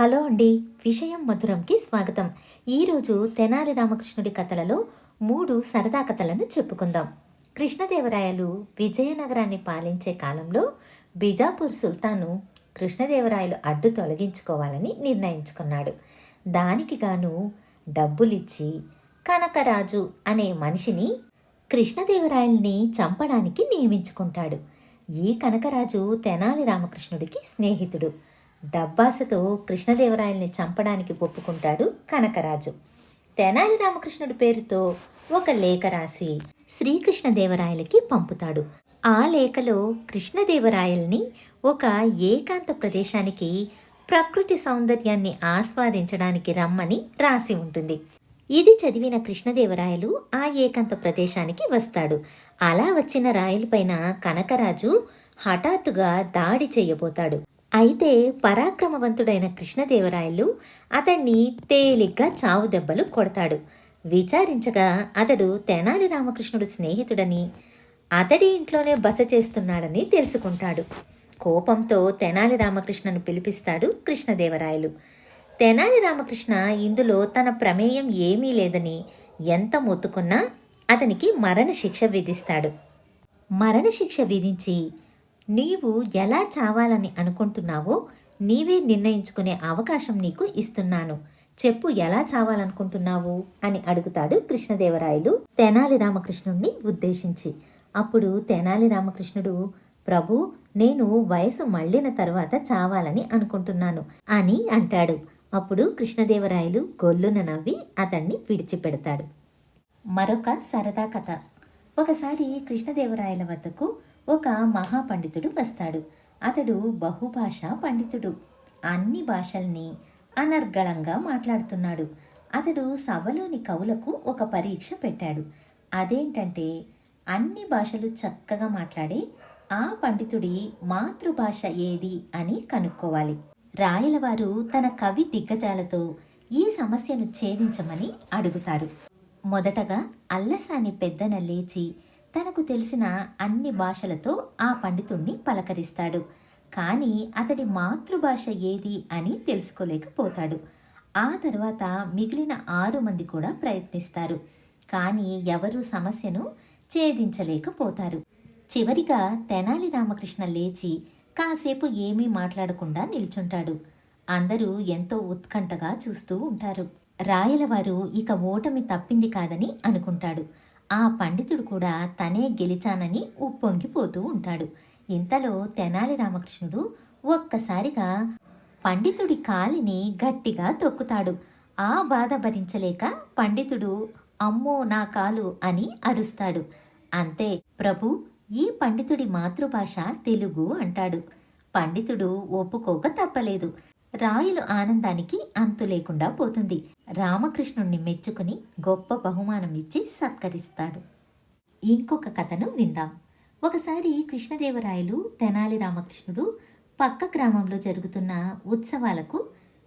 Hello అండి విషయం మధురంకి స్వాగతం. ఈరోజు తెనాలి రామకృష్ణుడి కథలలో మూడు సరదా కథలను చెప్పుకుందాం. కృష్ణదేవరాయలు విజయనగరాన్ని పాలించే కాలంలో బిజాపూర్ సుల్తాను కృష్ణదేవరాయలు అడ్డు తొలగించుకోవాలని నిర్ణయించుకున్నాడు. దానికి గాను డబ్బులిచ్చి కనకరాజు అనే మనిషిని కృష్ణదేవరాయల్ని చంపడానికి నియమించుకుంటాడు. ఈ కనకరాజు తెనాలి రామకృష్ణుడికి స్నేహితుడు. డబ్బాసతో కృష్ణదేవరాయల్ని చంపడానికి ఒప్పుకుంటాడు కనకరాజు. తెనాలి రామకృష్ణుడి పేరుతో ఒక లేఖ రాసి శ్రీకృష్ణదేవరాయలకి పంపుతాడు. ఆ లేఖలో కృష్ణదేవరాయల్ని ఒక ఏకాంత ప్రదేశానికి ప్రకృతి సౌందర్యాన్ని ఆస్వాదించడానికి రమ్మని రాసి ఉంటుంది. ఇది చదివిన కృష్ణదేవరాయలు ఆ ఏకాంత ప్రదేశానికి వస్తాడు. అలా వచ్చిన రాయలపైన కనకరాజు హఠాత్తుగా దాడి చేయబోతాడు. అయితే పరాక్రమవంతుడైన కృష్ణదేవరాయలు అతన్ని తేలిగ్గా చావు దెబ్బలు కొడతాడు. విచారించగా అతడు తెనాలి రామకృష్ణుడు స్నేహితుడని అతడి ఇంట్లోనే బస చేస్తున్నాడని తెలుసుకుంటాడు. కోపంతో తెనాలి రామకృష్ణను పిలిపిస్తాడు కృష్ణదేవరాయలు. తెనాలి రామకృష్ణ ఇందులో తన ప్రమేయం ఏమీ లేదని ఎంత మొత్తుకున్నా అతనికి మరణశిక్ష విధిస్తాడు. మరణశిక్ష విధించి నీవు ఎలా చావాలని అనుకుంటున్నావో నీవే నిర్ణయించుకునే అవకాశం నీకు ఇస్తున్నాను. చెప్పు ఎలా చావాలనుకుంటున్నావు? అని అడుగుతాడు కృష్ణదేవరాయలు తెనాలి రామకృష్ణుణ్ణి ఉద్దేశించి. అప్పుడు తెనాలి రామకృష్ణుడు ప్రభు నేను వయసు మళ్ళిన తర్వాత చావాలని అనుకుంటున్నాను అని అంటాడు. అప్పుడు కృష్ణదేవరాయలు గొల్లున నవ్వి అతన్ని విడిచిపెడతాడు. మరొక సరదా కథ. ఒకసారి కృష్ణదేవరాయల వద్దకు ఒక మహాపండితుడు వస్తాడు. అతడు బహుభాష పండితుడు. అన్ని భాషల్ని అనర్గళంగా మాట్లాడుతున్నాడు. అతడు సభలోని కవులకు ఒక పరీక్ష పెట్టాడు. అదేంటంటే అన్ని భాషలు చక్కగా మాట్లాడే ఆ పండితుడి మాతృభాష ఏది అని కనుక్కోవాలి. రాయలవారు తన కవి దిగ్గజాలతో ఈ సమస్యను ఛేదించమని అడుగుతారు. మొదటగా అల్లసాని పెద్దన లేచి తనకు తెలిసిన అన్ని భాషలతో ఆ పండితుణ్ణి పలకరిస్తాడు. కానీ అతడి మాతృభాష ఏది అని తెలుసుకోలేకపోతాడు. ఆ తర్వాత మిగిలిన ఆరు మంది కూడా ప్రయత్నిస్తారు. కానీ ఎవరూ సమస్యను ఛేదించలేకపోతారు. చివరిగా తెనాలి రామకృష్ణ లేచి కాసేపు ఏమీ మాట్లాడకుండా నిల్చుంటాడు. అందరూ ఎంతో ఉత్కంఠగా చూస్తూ ఉంటారు. రాయలవారు ఇక ఓటమి తప్పింది కాదని అనుకుంటాడు. ఆ పండితుడు కూడా తనే గెలిచానని ఉప్పొంగిపోతూ ఉంటాడు. ఇంతలో తెనాలి రామకృష్ణుడు ఒక్కసారిగా పండితుడి కాలిని గట్టిగా తొక్కుతాడు. ఆ బాధ భరించలేక పండితుడు అమ్మో నా కాలు అని అరుస్తాడు. అంతే ప్రభు ఈ పండితుడి మాతృభాష తెలుగు అంటాడు. పండితుడు ఒప్పుకోక తప్పలేదు. రాయలు ఆనందానికి అంతు లేకుండా పోతుంది. రామకృష్ణుణ్ణి మెచ్చుకుని గొప్ప బహుమానం ఇచ్చి సత్కరిస్తాడు. ఇంకొక కథను విందాం. ఒకసారి కృష్ణదేవరాయలు తెనాలి రామకృష్ణుడు పక్క గ్రామంలో జరుగుతున్న ఉత్సవాలకు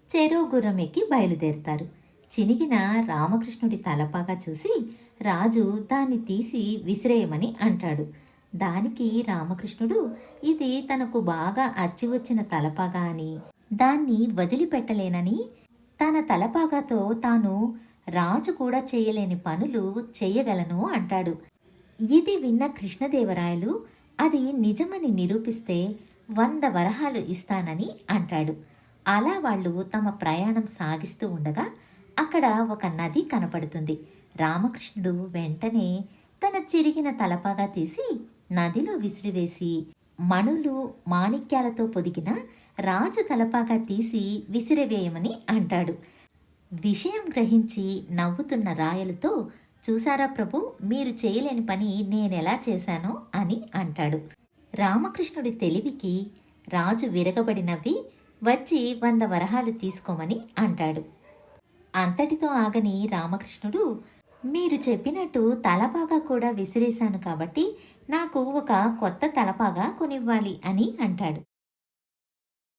చెరో గుర్రం ఎక్కి బయలుదేరుతారు. చినిగిన రామకృష్ణుడి తలపాగా చూసి రాజు దాన్ని తీసి విసిరేయమని అంటాడు. దానికి రామకృష్ణుడు ఇది తనకు బాగా అచ్చి వచ్చిన తలపాగా అని దాన్ని వదిలిపెట్టలేనని తన తలపాగాతో తాను రాజు కూడా చేయలేని పనులు చేయగలను అంటాడు. ఇది విన్న కృష్ణదేవరాయలు అది నిజమని నిరూపిస్తే వంద వరహాలు ఇస్తానని అంటాడు. అలా వాళ్ళు తమ ప్రయాణం సాగిస్తూ ఉండగా అక్కడ ఒక నది కనపడుతుంది. రామకృష్ణుడు వెంటనే తన చిరిగిన తలపాగా తీసి నదిలో విసిరివేసి మణులు మాణిక్యాలతో పొదిగిన రాజు తలపాక తీసి విసిరివేయమని అంటాడు. విషయం గ్రహించి నవ్వుతున్న రాయలతో చూసారా ప్రభు మీరు చేయలేని పని నేనెలా చేశానో? అని అంటాడు. రామకృష్ణుడి తెలివికి రాజు విరగబడి నవ్వి వచ్చి వంద వరహాలు తీసుకోమని అంటాడు. అంతటితో ఆగని రామకృష్ణుడు మీరు చెప్పినట్టు తలపాగా కూడా విసిరేశాను కాబట్టి నాకు ఒక కొత్త తలపాగా కొనివ్వాలి అని అంటాడు.